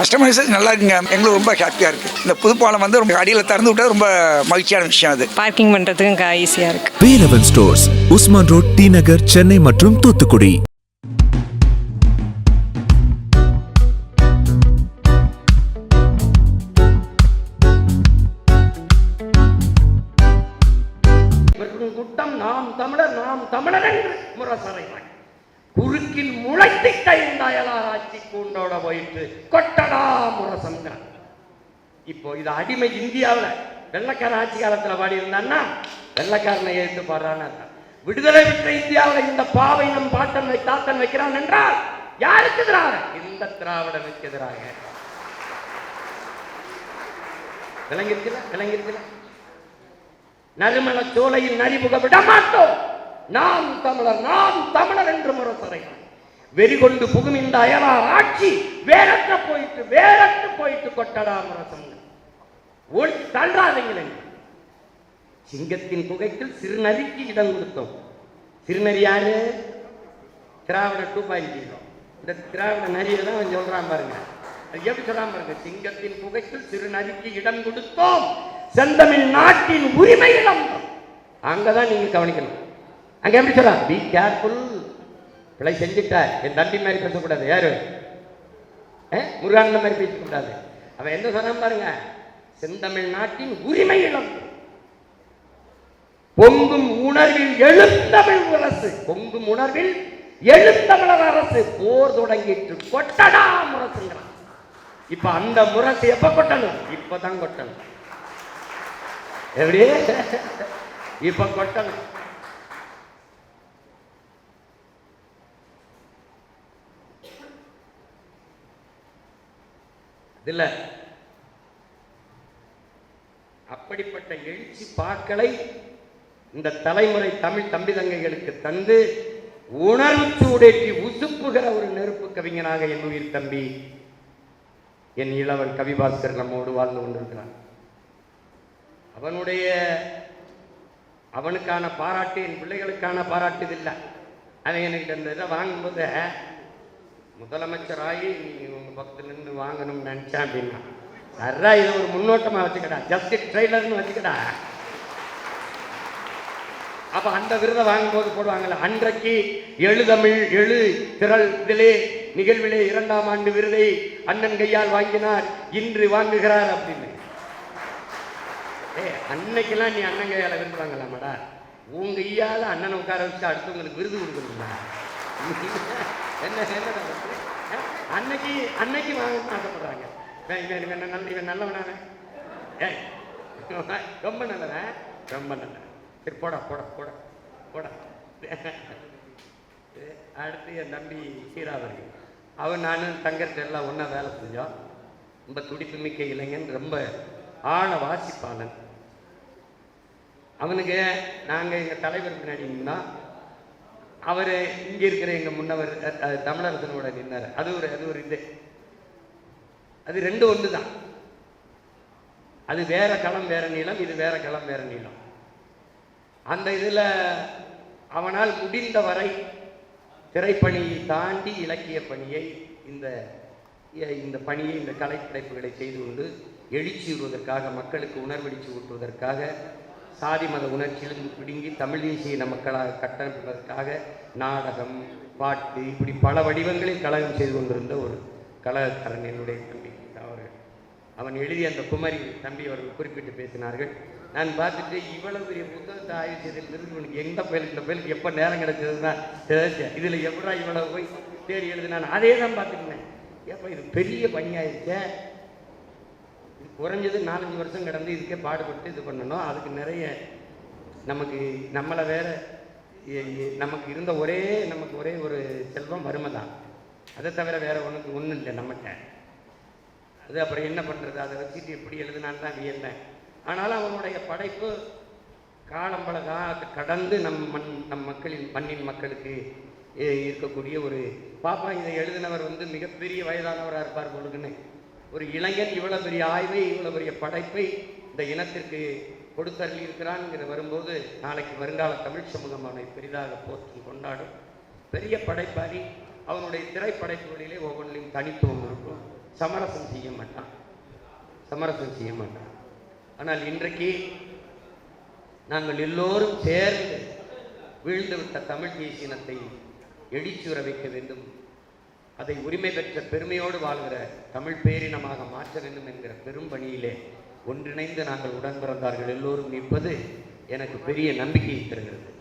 Customisation நல்லா இருக்குங்க. எங்களுக்கு ரொம்ப ஹாப்பியாக இருக்குது இந்த புதுப்பாலம் வந்து ரொம்ப அடியில் திறந்து விட்டது ரொம்ப மகிழ்ச்சியான விஷயம் அது. பார்க்கிங் பண்ணுறதுக்கும் ஈஸியாக இருக்குது Velavan stores Usman road T Nagar Chennai மற்றும் தூத்துக்குடி. குட்டம் நாம் தமிழர் நாம் தமிழர் என்று முரசறைவாய். குறுக்கில் முளைத்திட்ட இந்த அயலாராய்ச்சி கூண்டோட போயிட்டு கொட்டடா முரசங்கிறான் இப்போ இது அடிமை இந்தியாவில் வெள்ளக்கார ஆட்சி காலத்தில் பாடி இருந்தான்னா வெள்ளக்காரனை எடுத்து பாடுறான்னு விடுதலை பெற்ற இந்தியாவில் இந்த பாவை நம் பாட்டன் வை தாத்தன் வைக்கிறான் என்றால் யாருக்கு எதிராக? இந்த திராவிடனுக்கு எதிராக. விளங்கிருக்கல விளங்கிருக்கல நறுமண சோலையில் நரிமுக விட மாட்டோம். நாம் தமிழர் நாம் தமிழர் என்று முரசறைகள் வெறிகொண்டு புகும் இந்த அயலார் ஆட்சி வேறற்ற போயிட்டு வேறற்று போயிட்டு கொட்டடா முரசம் ஒளி தள்ளாதீங்களே சிங்கத்தின் குகைக்குள் சிறுநதிக்கு இடம் கொடுத்தோம். சிறுநதி யாரு? Dravida two point zero. இந்த திராவிட நரியை தான் அவன் சொல்றான் பாருங்க. அது எப்படி சொல்றான் பாருங்க? சிங்கத்தின் குகைக்குள் சிறுநதிக்கு இடம் கொடுத்தோம். செந்தமிழ் நாட்டின் உரிமை இடம். அங்கதான் நீங்க கவனிக்கணும். அங்க எப்படி சொல்றான் பி கேர்ஃபுல் பிழை செஞ்சுட்டார் என் தம்பி மாதிரி பேசக்கூடாது. யாரு? முருகானந்த மாதிரி பேசக்கூடாது. அவன் என்ன சொன்னான் பாருங்க. செந்தமிழ் நாட்டின் உரிமை இழந்தோம் பொங்கும் உணர்வில் எழுந்தமிழ் அரசு. பொங்கும் உணர்வில் எழுந்தமிழர் அரசு. போர் தொடங்கிட்டு கொட்டடா முரசுங்கிறான். இப்ப அந்த முரசு எப்ப கொட்டணும்? இப்பதான் கொட்டணும். எப்படி? இப்ப கொட்டணும். இதில் அப்படிப்பட்ட எழுச்சி பாக்களை இந்த தலைமுறை தமிழ் தம்பி தங்கைகளுக்கு தந்து உணர்வு சூடேற்றி உசுப்புகிற ஒரு நெருப்பு கவிஞனாக என் உயிர் தம்பி என் இளவன் கவிபாஸ்கர் நம்மோடு வாழ்ந்து கொண்டிருக்கிறான். அவனுடைய அவனுக்கான பாராட்டு என் பிள்ளைகளுக்கான பாராட்டு இல்லை. அவன் எனக்கு இந்த இதை வாங்கும்போது முதலமைச்சராகி நீ உங்க நின்று வாங்கணும்னு நினைச்சேன் அப்படின்னா சர்ரா இதை ஒரு முன்னோட்டமா வச்சுக்கடா. ஜஸ்ட் ட்ரெய்லர்னு வச்சுக்கடா. அப்ப அந்த விருதை வாங்கும்போது போடுவாங்கல்ல அன்றைக்கு எழுதமிழ் எழு திரள் இதிலே நிகழ்விலே இரண்டாம் ஆண்டு விருதை அண்ணன் கையால் வாங்கினார் இன்று வாங்குகிறார் அப்படின்னு. ஏ அன்னைக்கெல்லாம் நீ அண்ணன் கையால விரும்புவாங்களா வாங்கலாமாடா? உங்க கையால் அண்ணனை உட்கார வச்சு அடுத்தவங்களுக்கு விருது கொடுக்கணும்டா. என்ன என்ன அன்னைக்கு அன்னைக்கு வாங்கணும்னு ஆசைப்படுறாங்க. இவன் இவன் நல்ல இவன் நல்லவனான ஏய் ரொம்ப நல்லவன் ரொம்ப நல்லவன். சரி போடா போடா போடா போடா. அடுத்து என் தம்பி சீராவரி அவன் நானும் தங்கர்கிட்ட எல்லாம் ஒன்றா வேலை செஞ்சோம். ரொம்ப துடிப்பு மிக்க இளைஞன் ரொம்ப ஆழ வாசிப்பாளன். அவனுக்கு நாங்கள் எங்கள் தலைவர் பின்னாடி அவர் இங்கே இருக்கிற எங்கள் முன்னவர் தமிழரசனோட நின்னார். அது ஒரு அது ஒரு இது. அது ரெண்டு ஒன்று தான் அது வேற களம் வேற நீளம் இது வேற களம் வேற நீளம். அந்த இதில் அவனால் முடிந்த வரை திரைப்பணியை தாண்டி இலக்கிய பணியை இந்த இந்த பணியை இந்த கலைப்படைப்புகளை செய்து கொண்டு எழுச்சி விடுவதற்காக மக்களுக்கு உணர்வெளிச்சி ஊட்டுவதற்காக சாதி மத உணர்ச்சியிலிருந்து பிடுங்கி தமிழ் தேசிய மக்களாக கட்டமைப்பதற்காக நாடகம் பாட்டு இப்படி பல வடிவங்களில் கழகம் செய்து கொண்டிருந்த ஒரு கழகக்காரன் என்னுடைய தம்பி அவர்கள் அவன் எழுதிய அந்த குமரி தம்பி அவர்கள் குறிப்பிட்டு பேசினார்கள். நான் பார்த்துட்டு இவ்வளவு பெரிய புத்தகத்தை ஆய்வு செய்ததிலிருந்து உனக்கு எந்த பயலுக்கு இந்த பயலுக்கு எப்போ நேரம் கிடைச்சதுன்னா இதில் எப்படா இவ்வளவு போய் தேடி எழுதுனான் அதே தான் பார்த்துருந்தேன். ஏப்பா இது பெரிய பணியாயிருச்சேன் இது குறைஞ்சது நாலஞ்சு வருஷம் கடந்து இதுக்கே பாடுபட்டு இது பண்ணணும். அதுக்கு நிறைய நமக்கு நம்மளை வேற நமக்கு இருந்த ஒரே நமக்கு ஒரே ஒரு செல்வம் வறுமை தான் அதை தவிர வேறு ஒன்றுக்கு ஒன்றும் இல்லை நம்மகிட்ட. அது அப்புறம் என்ன பண்ணுறது அதை வச்சுட்டு எப்படி எழுதுனான்னு தான் வியந்தேன் ஆனாலும் அவனுடைய படைப்பு காலம் பல கடந்து நம் மண் நம் மக்களின் மண்ணின் மக்களுக்கு இருக்கக்கூடிய ஒரு பாப்பா இதை எழுதினவர் வந்து மிகப்பெரிய வயதானவராக இருப்பார் பொழுதுன்னு ஒரு இளைஞன் இவ்வளோ பெரிய ஆய்வை இவ்வளோ பெரிய படைப்பை இந்த இனத்திற்கு கொடுத்தருளி இருக்கிறான்ங்கிற வரும்போது நாளைக்கு வருங்கால தமிழ் சமூகம் அவனை பெரிதாக போற்றும் கொண்டாடும். பெரிய படைப்பாளி அவனுடைய திரைப்படைப்புகளிலே ஒவ்வொன்றிலும் தனித்துவம் இருக்கும். சமரசம் செய்ய மாட்டான். சமரசம் செய்ய மாட்டான். ஆனால் இன்றைக்கு நாங்கள் எல்லோரும் சேர்ந்து வீழ்ந்துவிட்ட தமிழ் தேசியனத்தை எடிச்சுற வைக்க வேண்டும். அதை உரிமை பெற்ற பெருமையோடு வாழ்கிற தமிழ் பேரினமாக மாற்ற வேண்டும் என்கிற பெரும் பணியிலே ஒன்றிணைந்து நாங்கள் உடன் பிறந்தார்கள் எல்லோரும் நிற்பது எனக்கு பெரிய நம்பிக்கையை தருகிறது.